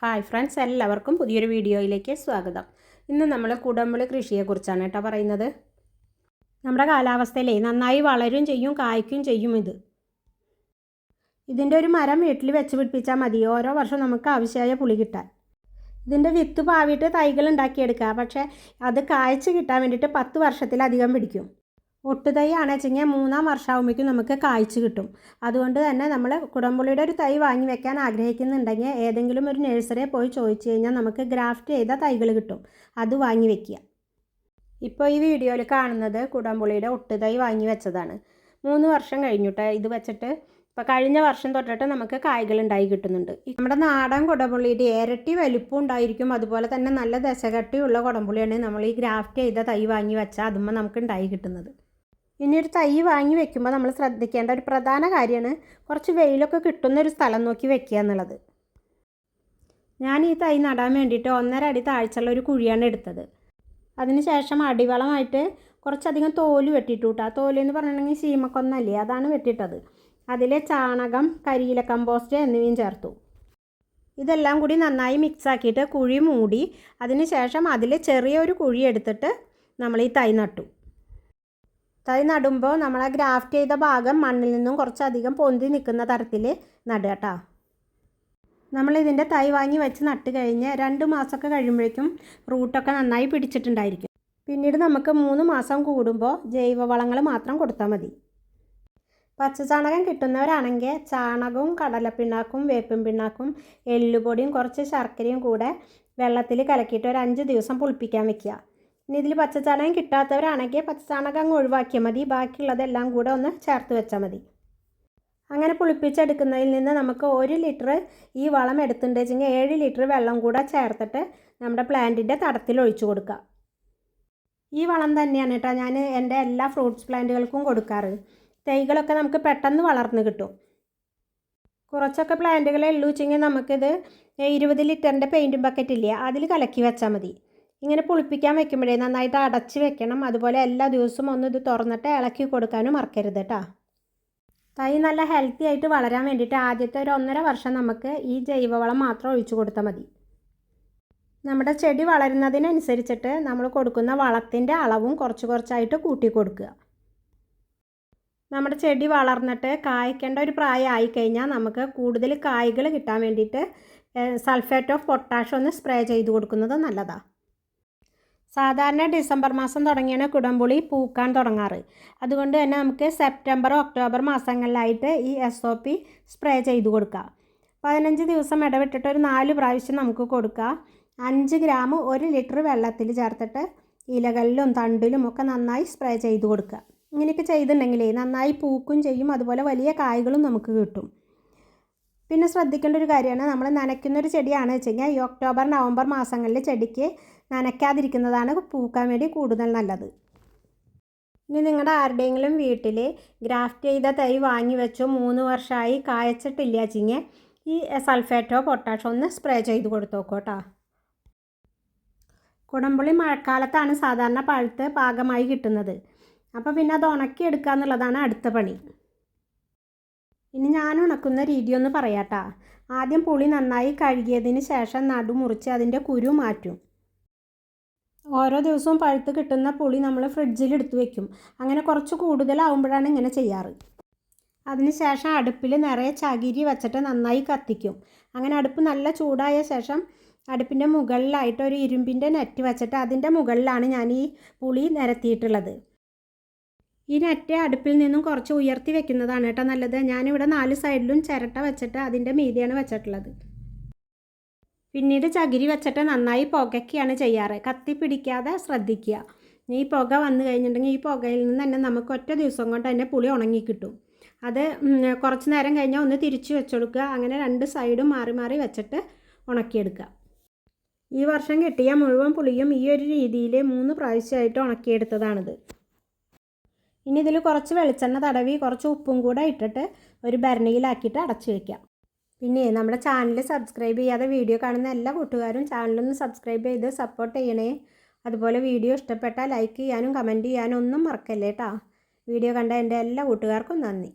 Hi friends എല്ലാവർക്കും പുതിയൊരു വീഡിയോയിലേക്ക് സ്വാഗതം. ഇന്ന് നമ്മൾ കുടമ്പുളി കൃഷിയെക്കുറിച്ചാണ് കേട്ടോ പറയുന്നത്. നമ്മുടെ കാലാവസ്ഥയിലേ നന്നായി വളരും ചെയ്യും കായ്ക്കും ചെയ്യും ഇത്. ഇതിന്റെ ഒരു മരം വീട്ടിൽ വെച്ച് പിടിപ്പിച്ചാൽ മതി. ഓരോ വർഷം നമുക്ക് ആവശ്യമായ പുളി കിട്ടാൻ. ഇതിന്റെ വിത്ത് പാവിട്ട് തൈകൾ ഉണ്ടാക്കിയെടുക്കുക. പക്ഷേ അത് കായ്ച്ച് കിട്ടാൻ വേണ്ടിയിട്ട് പത്ത് വർഷത്തിലധികം പിടിക്കും. ഒട്ടുതൈ ആണെച്ചെങ്കിൽ മൂന്നാം വർഷമാകുമ്പോഴേക്കും നമുക്ക് കായ്ച്ചു കിട്ടും. അതുകൊണ്ട് തന്നെ നമ്മൾ കുടംപുള്ളിയുടെ ഒരു തൈ വാങ്ങി വെക്കാൻ ആഗ്രഹിക്കുന്നുണ്ടെങ്കിൽ ഏതെങ്കിലും ഒരു നഴ്സറിയെ പോയി ചോദിച്ചു കഴിഞ്ഞാൽ നമുക്ക് ഗ്രാഫ്റ്റ് ചെയ്ത തൈകൾ കിട്ടും. അത് വാങ്ങി വെക്കുക. ഇപ്പോൾ ഈ വീഡിയോയിൽ കാണുന്നത് കുടംപുളിയുടെ ഒട്ടുതൈ വാങ്ങി വെച്ചതാണ്. മൂന്ന് വർഷം കഴിഞ്ഞിട്ട് ഇത് വെച്ചിട്ട്. ഇപ്പോൾ കഴിഞ്ഞ വർഷം തൊട്ടിട്ട് നമുക്ക് കായ്കൾ ഉണ്ടായി കിട്ടുന്നുണ്ട്. നമ്മുടെ നാടൻ കുടംപുള്ളിയുടെ ഇരട്ടി വലുപ്പം ഉണ്ടായിരിക്കും. അതുപോലെ തന്നെ നല്ല ദശകട്ടിയുള്ള കുടംപുള്ളിയാണ് നമ്മൾ ഈ ഗ്രാഫ്റ്റ് ചെയ്ത തൈ വാങ്ങി വെച്ചാൽ അതുമ്പോൾ നമുക്ക് ഉണ്ടായി കിട്ടുന്നത്. ഇനി ഒരു തൈ വാങ്ങി വെക്കുമ്പോൾ നമ്മൾ ശ്രദ്ധിക്കേണ്ട ഒരു പ്രധാന കാര്യമാണ് കുറച്ച് വെയിലൊക്കെ കിട്ടുന്ന ഒരു സ്ഥലം നോക്കി വെക്കുക എന്നുള്ളത്. ഞാൻ ഈ തൈ നടാൻ വേണ്ടിയിട്ട് ഒന്നര അടി താഴ്ചയുള്ള ഒരു കുഴിയാണ് എടുത്തത്. അതിനുശേഷം അടിവളമായിട്ട് കുറച്ചധികം തോൽ വെട്ടിയിട്ടു കേട്ടോ തോൽ എന്ന് പറഞ്ഞിട്ടുണ്ടെങ്കിൽ ശീമക്കൊന്നല്ലേ അതാണ് വെട്ടിയിട്ടത്. അതിൽ ചാണകം കരിയില കമ്പോസ്റ്റ് എന്നിവയും ചേർത്തു. ഇതെല്ലാം കൂടി നന്നായി മിക്സ് ആക്കിയിട്ട് കുഴി മൂടി അതിനുശേഷം അതിൽ ചെറിയൊരു കുഴി എടുത്തിട്ട് നമ്മൾ ഈ തൈ നട്ടു. തൈ നടുമ്പോൾ നമ്മൾ ആ ഗ്രാഫ്റ്റ് ചെയ്ത ഭാഗം മണ്ണിൽ നിന്നും കുറച്ചധികം പൊന്തി നിൽക്കുന്ന തരത്തിൽ നടുക കേട്ടോ നമ്മളിതിന്റെ തൈ വാങ്ങി വെച്ച് നട്ട് കഴിഞ്ഞ് രണ്ട് മാസമൊക്കെ കഴിയുമ്പോഴേക്കും റൂട്ടൊക്കെ നന്നായി പിടിച്ചിട്ടുണ്ടായിരിക്കും. പിന്നീട് നമുക്ക് മൂന്ന് മാസം കൂടുമ്പോൾ ജൈവവളങ്ങൾ മാത്രം കൊടുത്താൽ മതി. പച്ചചാണകം കിട്ടുന്നവരാണെങ്കിൽ ചാണകവും കടലപ്പിണ്ണാക്കും വേപ്പും പിണ്ണാക്കും എല്ലുപൊടിയും കുറച്ച് ശർക്കരയും കൂടെ വെള്ളത്തിൽ കലക്കിയിട്ട് ഒരു അഞ്ച് ദിവസം പുളിപ്പിക്കാൻ വെക്കുക. ഇനി ഇതിൽ പച്ചച്ചാണകം കിട്ടാത്തവരാണെങ്കിൽ പച്ചച്ചാണകം അങ്ങ് ഒഴിവാക്കിയാൽ മതി. ബാക്കിയുള്ളതെല്ലാം കൂടെ ഒന്ന് ചേർത്ത് വെച്ചാൽ മതി. അങ്ങനെ പുളിപ്പിച്ചെടുക്കുന്നതിൽ നിന്ന് നമുക്ക് ഒരു ലിറ്റർ ഈ വളം എടുത്തിട്ടുണ്ടെങ്കിൽ ഏഴ് ലിറ്റർ വെള്ളം കൂടെ ചേർത്തിട്ട് നമ്മുടെ പ്ലാന്റിന്റെ തടത്തിൽ ഒഴിച്ചു കൊടുക്കുക ഈ വളം തന്നെയാണ് കേട്ടോ ഞാൻ എന്റെ എല്ലാ ഫ്രൂട്ട്സ് പ്ലാന്റുകൾക്കും കൊടുക്കാറ്. തൈകളൊക്കെ നമുക്ക് പെട്ടെന്ന് വളർന്ന് കിട്ടും. കുറച്ചൊക്കെ പ്ലാന്റുകളെ ഉള്ളൂ വെച്ചെങ്കിൽ നമുക്കിത് ഇരുപത് ലിറ്ററിന്റെ പെയിന്റും ബക്കറ്റ് ഇല്ല അതിൽ കലക്കി വെച്ചാൽ മതി. ഇങ്ങനെ പുളിപ്പിക്കാൻ വെക്കുമ്പോഴേ നന്നായിട്ട് അടച്ച് വെക്കണം. അതുപോലെ എല്ലാ ദിവസവും ഒന്ന് ഇത് തുറന്നിട്ട് ഇളക്കി കൊടുക്കാനും മറക്കരുത് കേട്ടോ തൈ നല്ല ഹെൽത്തി ആയിട്ട് വളരാൻ വേണ്ടിയിട്ട് ആദ്യത്തെ ഒരു ഒന്നര വർഷം നമുക്ക് ഈ ജൈവവളം മാത്രം ഒഴിച്ചു കൊടുത്താൽ മതി. നമ്മുടെ ചെടി വളരുന്നതിനനുസരിച്ചിട്ട് നമ്മൾ കൊടുക്കുന്ന വളത്തിന്റെ അളവും കുറച്ച് കുറച്ചായിട്ട് കൂട്ടി കൊടുക്കുക. നമ്മുടെ ചെടി വളർന്നിട്ട് കായ്ക്കേണ്ട ഒരു പ്രായം ആയിക്കഴിഞ്ഞാൽ നമുക്ക് കൂടുതൽ കായ്കൾ കിട്ടാൻ വേണ്ടിയിട്ട് സൾഫേറ്റ് ഓഫ് പൊട്ടാഷ് ഒന്ന് സ്പ്രേ ചെയ്ത് കൊടുക്കുന്നത് നല്ലതാണ് സാധാരണ ഡിസംബർ മാസം തുടങ്ങിയാണ് കുടംപുളി പൂക്കാൻ തുടങ്ങാറ്. അതുകൊണ്ട് തന്നെ നമുക്ക് സെപ്റ്റംബർ ഒക്ടോബർ മാസങ്ങളിലായിട്ട് ഈ എസ് ഒ പി സ്പ്രേ ചെയ്ത് കൊടുക്കുക പതിനഞ്ച് ദിവസം ഇടവിട്ടിട്ട് ഒരു നാല് പ്രാവശ്യം നമുക്ക് കൊടുക്കുക അഞ്ച് ഗ്രാം ഒരു ലിറ്റർ വെള്ളത്തിൽ ചേർത്തിട്ട് ഇലകളിലും തണ്ടിലും ഒക്കെ നന്നായി സ്പ്രേ ചെയ്ത് കൊടുക്കുക. ഇങ്ങനെയൊക്കെ ചെയ്തിട്ടുണ്ടെങ്കിലേ നന്നായി പൂക്കും ചെയ്യും. അതുപോലെ വലിയ കായ്കളും നമുക്ക് കിട്ടും. പിന്നെ ശ്രദ്ധിക്കേണ്ട ഒരു കാര്യമാണ് നമ്മൾ നനയ്ക്കുന്ന ഒരു ചെടിയാണ് വെച്ച് കഴിഞ്ഞാൽ ഈ ഒക്ടോബർ നവംബർ മാസങ്ങളിൽ ചെടിക്ക് നനയ്ക്കാതിരിക്കുന്നതാണ് പൂക്കാൻ വേണ്ടി കൂടുതൽ നല്ലത്. ഇനി നിങ്ങളുടെ ആരുടെയെങ്കിലും വീട്ടിൽ ഗ്രാഫ്റ്റ് ചെയ്ത തൈ വാങ്ങി വെച്ചോ മൂന്ന് വർഷമായി കായച്ചിട്ടില്ല ചിങ്ങ ഈ സൾഫേറ്റോ പൊട്ടാഷോ ഒന്ന് സ്പ്രേ ചെയ്ത് കൊടുത്തോക്കോട്ടോ. കുടംപുളി മഴക്കാലത്താണ് സാധാരണ പഴുത്ത് പാകമായി കിട്ടുന്നത്. അപ്പോൾ പിന്നെ അത് ഉണക്കി എടുക്കുക എന്നുള്ളതാണ് അടുത്ത പണി. ഇനി ഞാൻ ഉണക്കുന്ന രീതി ഒന്ന് പറയാട്ടാ. ആദ്യം പുളി നന്നായി കഴുകിയതിന് ശേഷം നടു മുറിച്ച് അതിന്റെ കുരു മാറ്റും. ഓരോ ദിവസവും പഴുത്ത് കിട്ടുന്ന പുളി നമ്മൾ ഫ്രിഡ്ജിൽ എടുത്തു വെക്കും. അങ്ങനെ കുറച്ച് കൂടുതലാവുമ്പോഴാണ് ഇങ്ങനെ ചെയ്യാറ്. അതിനുശേഷം അടുപ്പിൽ നിറയെ ചകിരി വെച്ചിട്ട് നന്നായി കത്തിക്കും. അങ്ങനെ അടുപ്പ് നല്ല ചൂടായ ശേഷം അടുപ്പിന്റെ മുകളിലായിട്ട് ഒരു ഇരുമ്പിന്റെ നെറ്റ് വെച്ചിട്ട് അതിന്റെ മുകളിലാണ് ഞാൻ ഈ പുളി നിരത്തിയിട്ടുള്ളത്. ഈ നെറ്റ് അടുപ്പിൽ നിന്നും കുറച്ച് ഉയർത്തി വെക്കുന്നതാണ് കേട്ടോ നല്ലത്. ഞാനിവിടെ നാല് സൈഡിലും ചിരട്ട വെച്ചിട്ട് അതിന്റെ മീതിയാണ് വെച്ചിട്ടുള്ളത്. പിന്നീട് ചകിരി വെച്ചിട്ട് നന്നായി പുകയ്ക്കുകയാണ് ചെയ്യാറ്. കത്തി പിടിക്കാതെ ശ്രദ്ധിക്കുക. ഈ പുക വന്നു കഴിഞ്ഞിട്ടുണ്ടെങ്കിൽ ഈ പുകയിൽ നിന്ന് തന്നെ നമുക്ക് ഒറ്റ ദിവസം കൊണ്ട് തന്നെ പുളി ഉണങ്ങി കിട്ടും. അത് കുറച്ച് നേരം കഴിഞ്ഞാൽ ഒന്ന് തിരിച്ചു വെച്ചെടുക്കുക. അങ്ങനെ രണ്ട് സൈഡും മാറി മാറി വെച്ചിട്ട് ഉണക്കിയെടുക്കുക. ഈ വർഷം കിട്ടിയ മുഴുവൻ പുളിയും ഈ ഒരു രീതിയിൽ മൂന്ന് പ്രാവശ്യമായിട്ട് ഉണക്കിയെടുത്തതാണിത്. ഇനി ഇതിൽ കുറച്ച് വെളിച്ചെണ്ണ തടവി കുറച്ച് ഉപ്പും കൂടെ ഇട്ടിട്ട് ഒരു ഭരണിയിലാക്കിയിട്ട് അടച്ചു വയ്ക്കാം പിന്നെ നമ്മുടെ ചാനൽ സബ്സ്ക്രൈബ് ചെയ്യാതെ വീഡിയോ കാണുന്ന എല്ലാ കൂട്ടുകാരും ചാനലൊന്ന് സബ്സ്ക്രൈബ് ചെയ്ത് സപ്പോർട്ട് ചെയ്യണേ. അതുപോലെ വീഡിയോ ഇഷ്ടപ്പെട്ടാൽ ലൈക്ക് ചെയ്യാനും കമന്റ് ചെയ്യാനും ഒന്നും മറക്കല്ലേ കേട്ടോ വീഡിയോ കണ്ട എന്റെ എല്ലാ കൂട്ടുകാർക്കും നന്ദി.